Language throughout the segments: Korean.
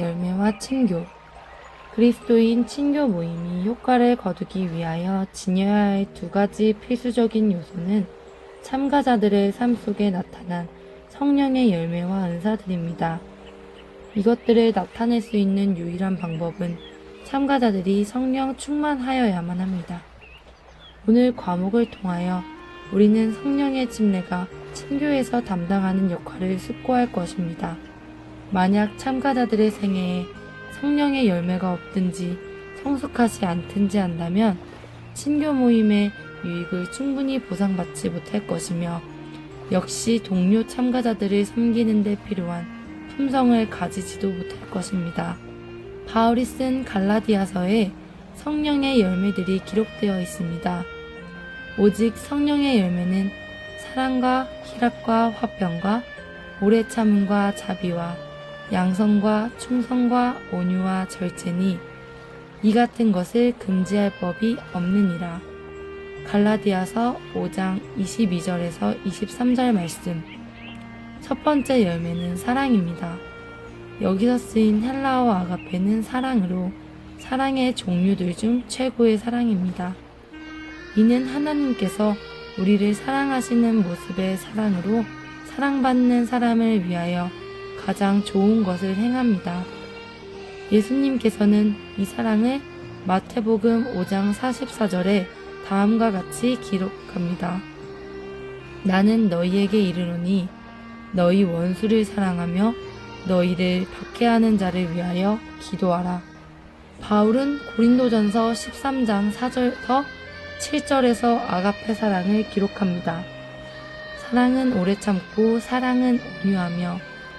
열매와 친교. 그리스도인 친교 모임이 효과를 거두기 위하여 지녀야 할 두 가지 필수적인 요소는 참가자들의 삶 속에 나타난 성령의 열매와 은사들입니다. 이것들을 나타낼 수 있는 유일한 방법은 참가자들이 성령 충만하여야만 합니다. 오늘 과목을 통하여 우리는 성령의 침례가 친교에서 담당하는 역할을 숙고할 것입니다. 만약 참가자들의 생애에 성령의 열매가 없든지 성숙하지 않든지 한다면 친교 모임의 유익을 충분히 보상받지 못할 것이며 역시 동료 참가자들을 섬기는 데 필요한 품성을 가지지도 못할 것입니다. 바울이 쓴 갈라디아서에 성령의 열매들이 기록되어 있습니다. 오직 성령의 열매는 사랑과 희락과 화평과 오래 참음과 자비와 양성과 충성과 온유와 절제니 이 같은 것을 금지할 법이 없느니라. 갈라디아서 5장 22절에서 23절 말씀. 첫 번째 열매는 사랑입니다. 여기서 쓰인 헬라어 아가페는 사랑으로 사랑의 종류들 중 최고의 사랑입니다. 이는 하나님께서 우리를 사랑하시는 모습의 사랑으로 사랑받는 사람을 위하여 가장 좋은 것을 행합니다. 예수님께서는 이 사랑을 마태복음 5장 44절에 다음과 같이 기록합니다. 나는 너희에게 이르노니 너희 원수를 사랑하며 너희를 박해하는 자를 위하여 기도하라. 바울은 고린도전서 13장 4절부터 7절에서 아가페 사랑을 기록합니다. 사랑은 오래 참고 사랑은 온유하며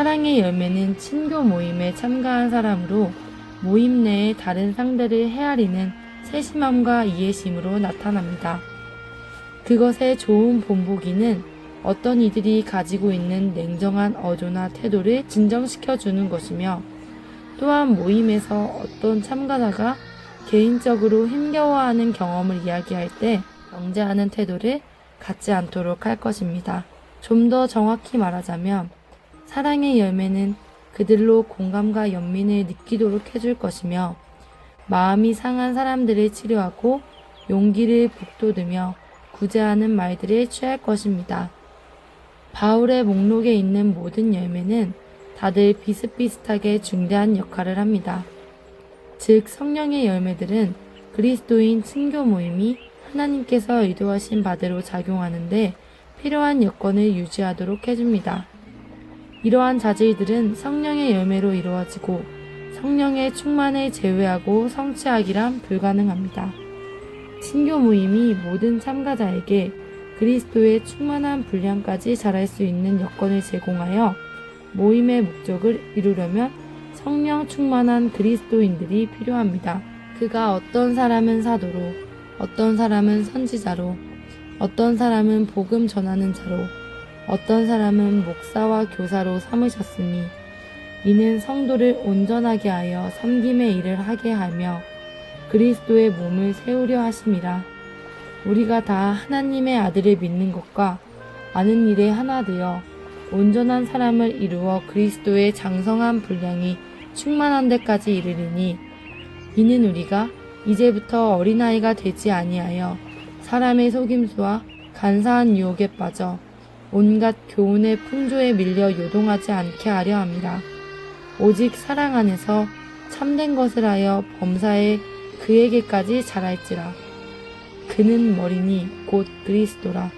사랑의 열매는 친교 모임에 참가한 사람으로 모임 내의 다른 상대를 헤아리는 세심함과 이해심으로 나타납니다. 그것의 좋은 본보기는 어떤 이들이 가지고 있는 냉정한 어조나 태도를 진정시켜 주는 것이며 또한 모임에서 어떤 참가자가 개인적으로 힘겨워하는 경험을 이야기할 때 정죄하는 태도를 갖지 않도록 할 것입니다. 좀 더 정확히 말하자면 사랑의 열매는 그들로 공감과 연민을 느끼도록 해줄 것이며 마음이 상한 사람들을 치료하고 용기를 북돋으며 구제하는 말들을 취할 것입니다. 바울의 목록에 있는 모든 열매는 다들 비슷비슷하게 중대한 역할을 합니다. 즉 성령의 열매들은 그리스도인 친교 모임이 하나님께서 의도하신 바대로 작용하는데 필요한 여건을 유지하도록 해줍니다. 이러한 자질들은 성령의 열매로 이루어지고 성령의 충만을 제외하고 성취하기란 불가능합니다. 친교 모임이 모든 참가자에게 그리스도의 충만한 분량까지 자랄 수 있는 여건을 제공하여 모임의 목적을 이루려면 성령 충만한 그리스도인들이 필요합니다. 그가 어떤 사람은 사도로, 어떤 사람은 선지자로, 어떤 사람은 복음 전하는 자로, 어떤 사람은 목사와 교사로 삼으셨으니 이는 성도를 온전하게 하여 섬김의 일을 하게 하며 그리스도의 몸을 세우려 하심이라. 우리가 다 하나님의 아들을 믿는 것과 아는 일에 하나 되어 온전한 사람을 이루어 그리스도의 장성한 분량이 충만한 데까지 이르리니 이는 우리가 이제부터 어린아이가 되지 아니하여 사람의 속임수와 간사한 유혹에 빠져 온갖 교훈의 풍조에 밀려 요동하지 않게 하려 합니다. 오직 사랑 안에서 참된 것을 하여 범사에 그에게까지 자랄지라. 그는 머리니 곧 그리스도라.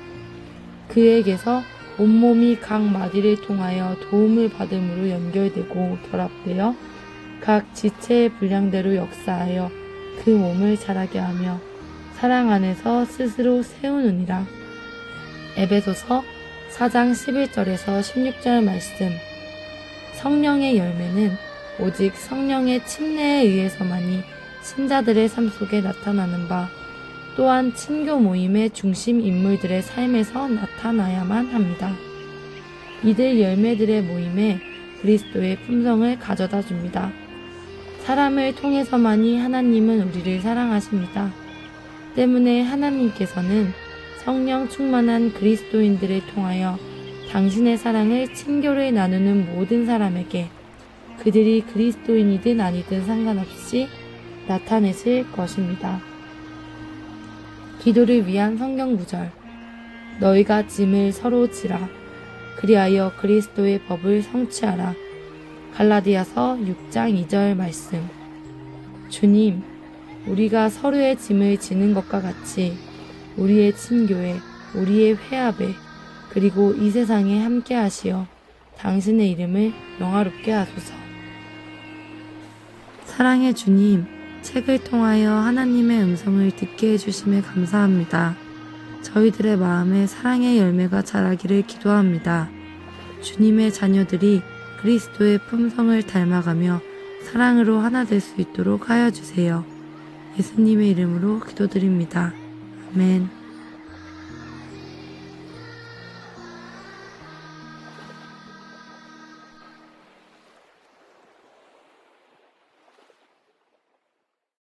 그에게서 온몸이 각 마디를 통하여 도움을 받음으로 연결되고 결합되어 각 지체의 분량대로 역사하여 그 몸을 자라게 하며 사랑 안에서 스스로 세우느니라. 에베소서 4장 11절에서 16절 말씀. 성령의 열매는 오직 성령의 침례에 의해서만이 신자들의 삶 속에 나타나는 바 또한 친교 모임의 중심 인물들의 삶에서 나타나야만 합니다. 이들 열매들의 모임에 그리스도의 품성을 가져다 줍니다. 사람을 통해서만이 하나님은 우리를 사랑하십니다. 때문에 하나님께서는 성령 충만한 그리스도인들을 통하여 당신의 사랑을 친교를 나누는 모든 사람에게 그들이 그리스도인이든 아니든 상관없이 나타내실 것입니다. 기도를 위한 성경 구절. 너희가 짐을 서로 지라. 그리하여 그리스도의 법을 성취하라. 갈라디아서 6장 2절 말씀. 주님, 우리가 서로의 짐을 지는 것과 같이 우리의 친교에, 우리의 회합에, 그리고 이 세상에 함께 하시어 당신의 이름을 영화롭게 하소서. 사랑의 주님, 책을 통하여 하나님의 음성을 듣게 해주심에 감사합니다. 저희들의 마음에 사랑의 열매가 자라기를 기도합니다. 주님의 자녀들이 그리스도의 품성을 닮아가며 사랑으로 하나 될 수 있도록 하여 주세요. 예수님의 이름으로 기도드립니다. 아멘.